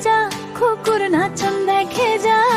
해자 코골은 하천 달해자.